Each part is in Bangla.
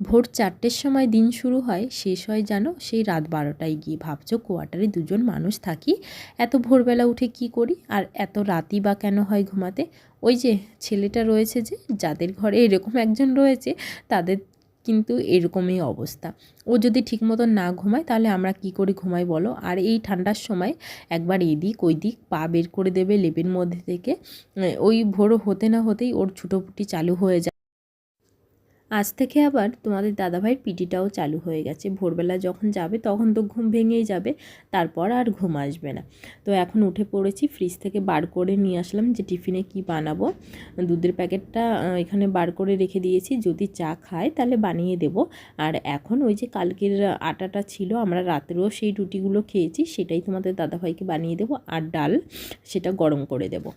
ভোর চারটের সময় দিন শুরু হয়, শেষ হয় যেন সেই রাত বারোটায় গিয়ে। ভাবছ কোয়ার্টারে দুজন মানুষ থাকি, এত ভোরবেলা উঠে কি করি? আর এত রাতি বা কেন হয় ঘুমাতে? ওই যে ছেলেটা রয়েছে যে, যাদের ঘরে এরকম একজন রয়েছে, তাদের কিন্তু এরকমই অবস্থা। ও যদি ঠিক মতন না ঘুমায়, তাহলে আমরা কি করে ঘুমাই বলো? আর এই ঠান্ডার সময় একবার এদিক ওই দিক পা বের করে দেবে লেপের মধ্যে থেকে। ওই ভোর হতে না হতেই ওর ছুটোপুটি চালু হয়ে যায়। আজ থেকে আবার তোমাদের দাদাভাইয়ের পিটিটাও চালু হয়ে গেছে। ভোরবেলা যখন যাবে তখন তো ঘুম ভেঙেই যাবে, তারপর আর ঘুম আসবে না। তো এখন উঠে পড়েছি ফ্রিজ থেকে বার করে নিয়ে আসলাম যে টিফিনে কি বানাবো। দুধের প্যাকেটটা এখানে বার করে রেখে দিয়েছি, যদি চা খায় তাহলে বানিয়ে দেব। আর এখন ওই যে কালকের আটাটা ছিল, আমরা রাতেরও সেই রুটিগুলো খেয়েছি, সেটাই তোমাদের দাদাভাইকে বানিয়ে দেবো। আর ডাল, সেটা গরম করে দেবো।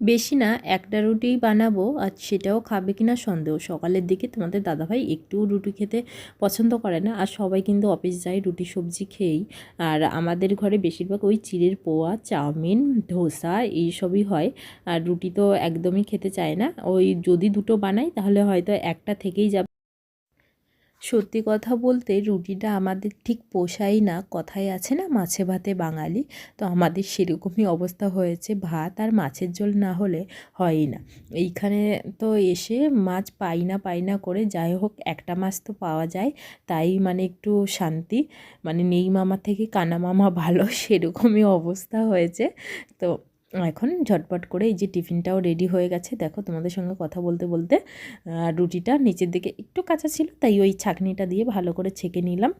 বেশি না, একটা রুটি বানাবো আর সেটাও খাবে কি না সন্দেহ। সকালের দিকে তোমাদের দাদাভাই একটু রুটি খেতে পছন্দ করে না আর সবাই কিন্তু অফিস যায় রুটি, সবজি খেয়েই। আর আমাদের ঘরে বেশিরভাগ ওই চিড়ের পোয়া, চাউমিন, ধোসা এইসবই হয়। আর রুটি তো একদমই খেতে চায় না। ওই যদি দুটো বানাই তাহলে হয়তো একটা থেকেই যাবে। সত্যি কথা বলতে রুটিটা আমাদের ঠিক পোষাই না। কথায় আছে না, মাছে ভাতে বাঙালি। তো আমাদের সেরকমই অবস্থা হয়েছে, ভাত আর মাছের ঝোল না হলে হয়ই না। এইখানে তো এসে মাছ পাই না পাই না করে যাই হোক, একটা মাছ তো পাওয়া যায়। তাই মানে একটু শান্তি। মানে নেই মামা থেকে, কানা মামা ভালো, সেরকমই অবস্থা হয়েছে। তো এখন ঝটপট করে এই যে টিফিনটাও রেডি হয়ে গেছে। দেখো তোমাদের সঙ্গে কথা বলতে বলতে রুটিটা নিচের দিকে একটু কাঁচা ছিল, তাই ওই ছাঁকনিটা দিয়ে ভালো করে ছেঁকে নিলাম।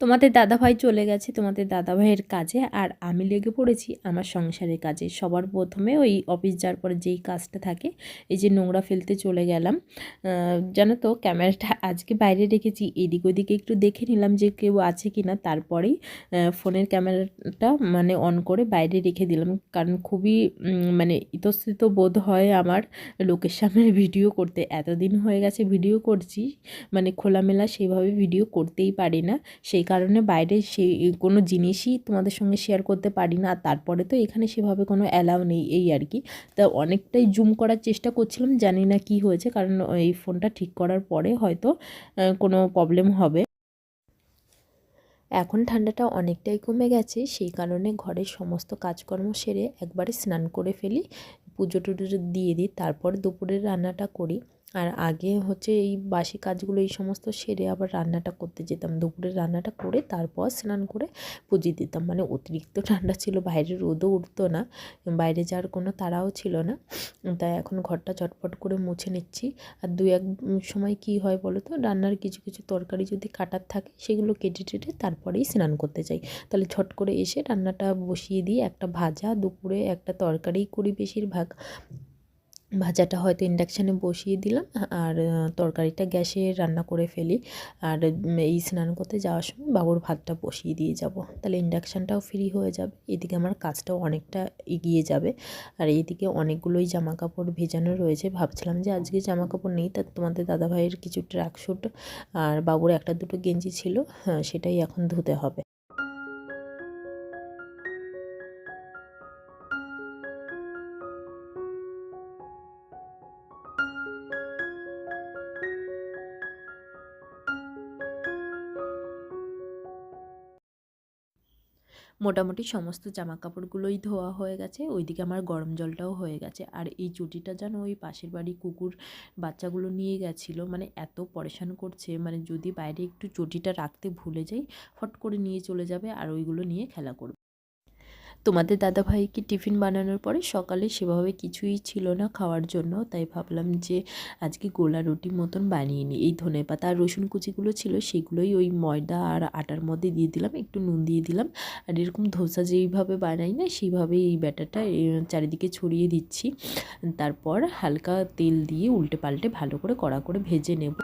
তোমাদের দাদাভাই চলে গেছে তোমাদের দাদাভাইয়ের কাজে, আর আমি লেগে পড়েছি আমার সংসারের কাজে। সবার প্রথমে ওই অফিস যাওয়ার পরে যেই কাজটা থাকে, এই যে নোংরা ফেলতে চলে গেলাম। জানো তো, ক্যামেরাটা আজকে বাইরে রেখেছি, এদিক ওদিকে একটু দেখে নিলাম যে কেউ আছে কি না তারপরেই ফোনের ক্যামেরাটা মানে অন করে বাইরে রেখে দিলাম। কারণ খুবই মানে ইতস্থিত বোধ হয় আমার লোকের সামনে ভিডিও করতে। এতদিন হয়ে গেছে ভিডিও করছি মানে খোলামেলা সেভাবে ভিডিও করতেই পারি না। সেই কারণে বাইরে সেই কোনো জিনিসই তোমাদের সঙ্গে শেয়ার করতে পারি না। আর তারপরে তো এখানে সেভাবে কোনো অ্যালাউ নেই এই আর কি। তা অনেকটাই জুম করার চেষ্টা করছিলাম, জানি না কি হয়েছে, কারণ এই ফোনটা ঠিক করার পরে হয়তো কোনো প্রবলেম হবে। এখন ঠান্ডাটা অনেকটাই কমে গেছে, সেই কারণে ঘরের সমস্ত কাজকর্ম সেরে একবারে স্নান করে ফেলি, পুজো টুজো দিয়ে দিই, তারপর দুপুরের রান্নাটা করি। আর আগে হচ্ছে এই বাসি কাজগুলো, এই সমস্ত সেরে আবার রান্নাটা করতে যেতাম। দুপুরে রান্নাটা করে তারপর স্নান করে পুজো দিতাম। মানে অতিরিক্ত ঠান্ডা ছিল, বাইরে রোদও উঠতো না, বাইরে যাওয়ার কোনো তাড়াও ছিল না। তাই এখন ঘরটা চটপট করে মুছে নিচ্ছি। আর দু এক সময় কি হয় বলো তো, রান্নার কিছু কিছু তরকারি যদি কাটার থাকে, সেগুলো কেটে টেটে তারপরেই স্নান করতে চাই তাহলে ঝট করে এসে রান্নাটা বসিয়ে দিয়ে একটা ভাজা, দুপুরে একটা তরকারি করি বেশিরভাগ। ভাজাটা হয়তো ইন্ডাকশানে বসিয়ে দিলাম, আর তরকারিটা গ্যাসে রান্না করে ফেলি। আর এই স্নান করতে যাওয়ার সময় বাবুর ভাতটা বসিয়ে দিয়ে যাব। তাহলে ইন্ডাকশানটাও ফ্রি হয়ে যাবে। এদিকে আমার কাজটাও অনেকটা এগিয়ে যাবে। আর এদিকে অনেকগুলোই জামা কাপড় ভেজানো রয়েছে। ভাবছিলাম যে আজকে জামা কাপড় নেই, তা তোমাদের দাদাভাইয়ের কিছু ট্র্যাকশুট আর বাবুর একটা দুটো গেঞ্জি ছিল হ্যাঁ সেটাই এখন ধুতে হবে। মোটামুটি সমস্ত জামা কাপড়গুলোই ধোয়া হয়ে গেছে, ওইদিকে আমার গরম জলটাও হয়ে গেছে। আর এই চুটিটা যেন ওই পাশের বাড়ি কুকুর বাচ্চাগুলো নিয়ে গেছিল মানে এত পরেশান করছে মানে যদি বাইরে একটু চটিটা রাখতে ভুলে যাই, ফট করে নিয়ে চলে যাবে আর ওইগুলো নিয়ে খেলা করবে। তোমাদের দাদাভাইকে টিফিন বানানোর পরে সকালে সেভাবে কিছুই ছিল না খাওয়ার জন্য, তাই ভাবলাম যে আজকে গোলা রুটি মতন বানিয়ে নিই। এই ধনে পাতা আর রসুন কুচিগুলো ছিল, সেগুলোই ওই ময়দা আর আটার মধ্যে দিয়ে দিলাম, একটু নুন দিয়ে দিলাম। আর এরকম ধোসা যেইভাবে বানাই না, সেইভাবেই এই ব্যাটারটা চারিদিকে ছড়িয়ে দিচ্ছি। তারপর হালকা তেল দিয়ে উল্টে পাল্টে ভালো করে কড়া করে ভেজে নেব।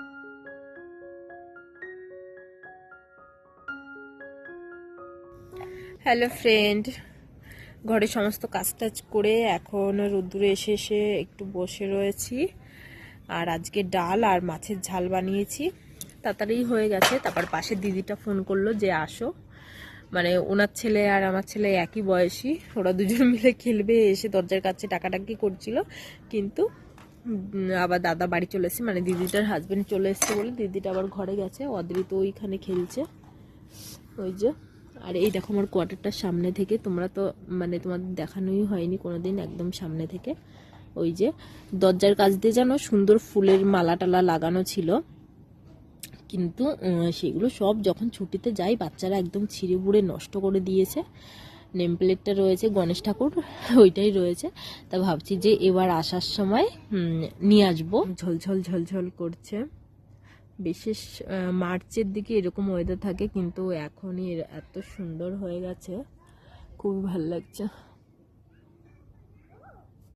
হ্যালো ফ্রেন্ড ঘরে সমস্ত কাজ টাজ করে এখন রোদ্দুরে এসে এসে একটু বসে রয়েছি। আর আজকে ডাল আর মাছের ঝাল বানিয়েছি। তাড়াতাড়ি হয়ে গেছে। তারপর পাশে দিদিটা ফোন করল যে, আসো। মানে ওনার ছেলে আর আমার ছেলে একই বয়সী। ওরা দুজন মিলে খেলবে, এসে দরজার কাছে টাকাটাকি করছিল। কিন্তু আবার দাদা বাড়ি চলে এসেছে। মানে দিদিটার হাজবেন্ড চলে এসেছে বলে দিদিটা আবার ঘরে গেছে। অদ্রিত ওইখানে খেলছে। ওই যে আর এই দেখো আমার কোয়ার্টারটার সামনে থেকে, তোমরা তো মানে তোমাদের দেখানোই হয়নি কোনোদিন একদম সামনে থেকে। ওই যে দরজার কাছ দিয়ে যেন সুন্দর ফুলের মালা টালা লাগানো ছিল। কিন্তু সেগুলো সব যখন ছুটিতে যাই, বাচ্চারা একদম ছিঁড়ে বুড়ে নষ্ট করে দিয়েছে। নেম প্লেটটা রয়েছে গণেশ ঠাকুর, ওইটাই রয়েছে। তা ভাবছি যে এবার আসার সময় নিয়ে আসব। ঝলঝল ঝলঝল করছে। বিশেষ মার্চের দিকে এরকম ওয়েদার থাকে, কিন্তু এখনই এত সুন্দর হয়ে গেছে। খুবই ভালো লাগছে।